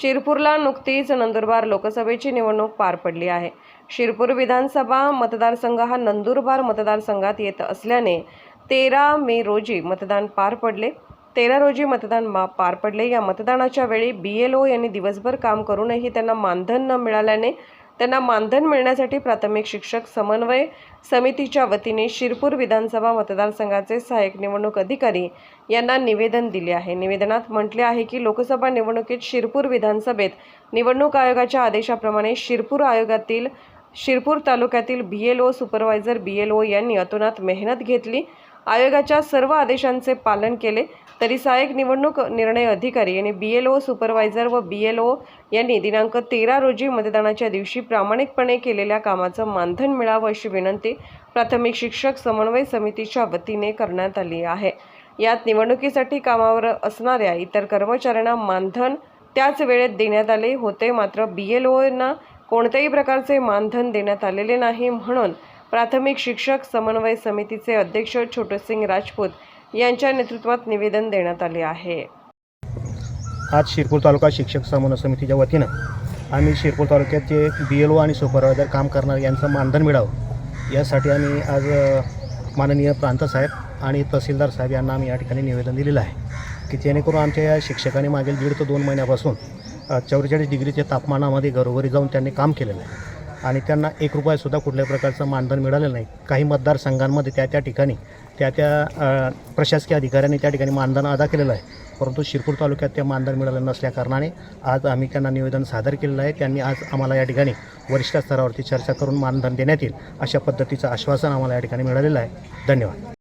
शिरपूरला नुकतीच नंदुरबार लोकसभेची निवडणूक पार पडली आहे. शिरपूर विधानसभा मतदारसंघ हा नंदुरबार मतदारसंघात येत असल्याने तेरा मे रोजी मतदान पार पडले. तेरा रोजी मतदान मा पार पडले. या मतदानाच्या वेळी बी एल ओ यांनी दिवसभर काम करूनही त्यांना मानधन न मिळाल्याने त्यांना मानधन मिळण्यासाठी प्राथमिक शिक्षक समन्वय समितीच्या वतीने शिरपूर विधानसभा मतदारसंघाचे सहाय्यक निवडणूक अधिकारी यांना निवेदन दिले आहे. निवेदनात म्हटले आहे की लोकसभा निवडणुकीत शिरपूर विधानसभेत निवडणूक आयोगाच्या आदेशाप्रमाणे शिरपूर आयोगातील शिरपूर तालुक्यातील B L O supervisor B L O यांनी अतोनात मेहनत घेतली. आयोगाच्या सर्व आदेशांचे पालन केले. तरी सहाय्यक निवडणूक निर्णय अधिकारी आणि बी एल ओ सुपरवायझर व बी एल ओ यांनी दिनांक तेरा रोजी मतदानाच्या दिवशी प्रामाणिकपणे केलेल्या कामाचं मानधन मिळावं अशी विनंती प्राथमिक शिक्षक समन्वय समितीच्या वतीने करण्यात आली आहे. यात निवडणुकीसाठी कामावर असणाऱ्या इतर कर्मचाऱ्यांना मानधन त्याच वेळेत देण्यात आले होते. मात्र बी एल ओना कोणत्याही प्रकारचे मानधन देण्यात आलेले नाही म्हणून प्राथमिक शिक्षक समन्वय समितीचे अध्यक्ष छोटसिंग राजपूत यांच्या नेतृत्वात निवेदन देण्यात आले आहे. आज शिरपूर तालुका शिक्षक समन्वय समितीच्या वतीनं आम्ही शिरपूर तालुक्याचे बी एल ओ आणि सुपरवायझर काम करणार यांचं मानधन मिळावं. यासाठी आम्ही आज माननीय प्रांतसाहेब आणि तहसीलदार साहेब यांना आम्ही या ठिकाणी निवेदन दिलेलं आहे की जेणेकरून आमच्या या शिक्षकांनी मागील दीड ते दोन महिन्यापासून चौवेचाळीस डिग्रीच्या तापमानामध्ये घरोघरी जाऊन त्यांनी काम केलेलं आहे. आणि त्यांना एक रुपयासुद्धा कुठल्याही प्रकारचं मानधन मिळालेलं नाही. काही मतदारसंघांमध्ये त्या त्या ठिकाणी त्या त्या प्रशासकीय अधिकाऱ्यांनी त्या ठिकाणी मानधन अदा केलेलं आहे. परंतु शिरपूर तालुक्यात ते मानधन मिळालं नसल्याकारणाने आज आम्ही त्यांना निवेदन सादर केलेलं आहे. त्यांनी आज आम्हाला या ठिकाणी वरिष्ठ स्तरावरती चर्चा करून मानधन देण्यात येईल अशा पद्धतीचं आश्वासन आम्हाला या ठिकाणी मिळालेलं आहे. धन्यवाद.